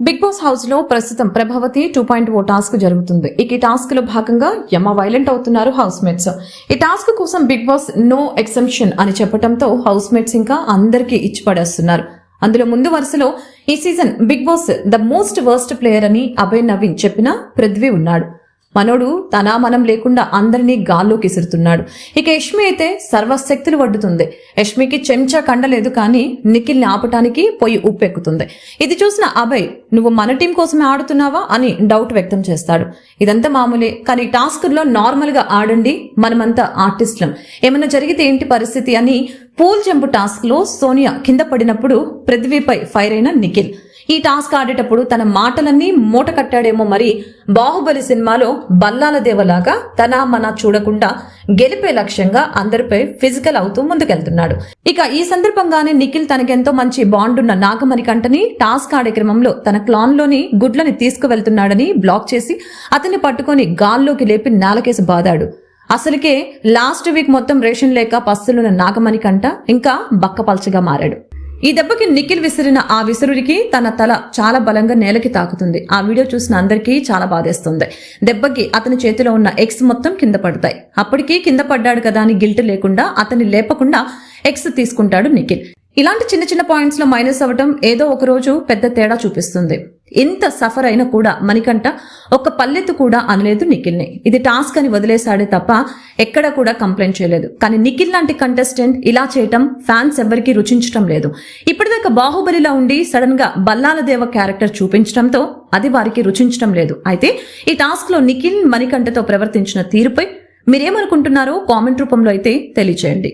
Big boss హౌస్లో ప్రస్తుతం Prabhavati two point o task జరుగుతుంది. ఇక ఈ టాస్క్లో భాగంగా యమ వైలెంట్ అవుతున్నారు హౌస్ మేట్స్ ఈ టాస్క్ కోసం బిగ్ బాస్ నో ఎక్సెంప్షన్ అని చెప్పడంతో హౌస్ మేట్స్ ఇంకా అందరికీ ఇచ్చి పడేస్తున్నారు అందులో ముందు వరుసలో ఈ season big boss the most worst player అని అభయ్ నవీన్ చెప్పిన పృథ్వీ ఉన్నాడు. మనోడు తనా మనం లేకుండా అందరినీ గాల్లోకి ఇసురుతున్నాడు. ఇక యష్మి అయితే సర్వశక్తులు వడ్డుతుంది. యష్మికి చెంచా కండలేదు కానీ నిఖిల్ని ఆపటానికి పొయ్యి ఉప్పెక్కుతుంది. ఇది చూసిన అభయ్ నువ్వు మన టీం కోసమే ఆడుతున్నావా? అని డౌట్ వ్యక్తం చేస్తాడు. ఇదంతా మామూలే కానీ టాస్క్లో నార్మల్గా ఆడండి మనమంతా ఆర్టిస్టులం. ఏమైనా జరిగితే ఏంటి పరిస్థితి అని పూల్ జంపు టాస్క్లో సోనియా కింద పడినప్పుడు పృథ్వీపై ఫైర్ అయిన నిఖిల్. ఈ టాస్క్ ఆడేటప్పుడు తన మాటలన్నీ మూట కట్టాడేమో మరి. బాహుబలి సినిమాలో బల్లాల దేవలాగా తన మన చూడకుండా గెలిపే లక్ష్యంగా అందరిపై ఫిజికల్ అవుతూ ముందుకెళ్తున్నాడు. ఇక ఈ సందర్భంగానే నిఖిల్ తనకెంతో మంచి బాండున్న నాగమణి కంటని టాస్క్ ఆడే క్రమంలో తన క్లాన్లోని గుడ్లని తీసుకువెళ్తున్నాడని బ్లాక్ చేసి అతన్ని పట్టుకొని గాల్లోకి లేపి నేలకేసి బాదాడు. అసలుకే లాస్ట్ వీక్ మొత్తం రేషన్ లేక పస్తులున్న నాగమణి కంట ఇంకా బక్కపల్చగా మారాడు. ఈ దెబ్బకి నిఖిల్ విసిరిన ఆ విసురుడికి తన తల చాలా బలంగా నేలకి తాకుతుంది. ఆ వీడియో చూసిన అందరికీ చాలా బాధేస్తుంది. దెబ్బకి అతని చేతిలో ఉన్న ఎగ్స్ మొత్తం కింద పడతాయి. అప్పటికీ కింద పడ్డాడు కదా అని గిల్ట్ లేకుండా అతన్ని లేపకుండా ఎగ్స్ తీసుకుంటాడు నిఖిల్. ఇలాంటి చిన్న చిన్న పాయింట్స్లో మైనస్ అవ్వటం ఏదో ఒక రోజు పెద్ద తేడా చూపిస్తుంది. ఇంత సఫర్ అయినా కూడా మణికంట ఒక పల్లెత్తు కూడా అనలేదు నిఖిల్ని. ఇది టాస్క్ అని వదిలేశాడే తప్ప ఎక్కడ కూడా కంప్లైంట్ చేయలేదు. కానీ నిఖిల్ లాంటి కంటెస్టెంట్ ఇలా చేయటం ఫ్యాన్స్ ఎవరికి రుచించటం లేదు. ఇప్పటిదాకా బాహుబలిలా ఉండి సడన్గా బల్లాల దేవ క్యారెక్టర్ చూపించడంతో అది వారికి రుచించటం లేదు. అయితే ఈ టాస్క్లో నిఖిల్ మణికంఠతో ప్రవర్తించిన తీరుపై మీరేమనుకుంటున్నారో కామెంట్ రూపంలో అయితే తెలియచేయండి.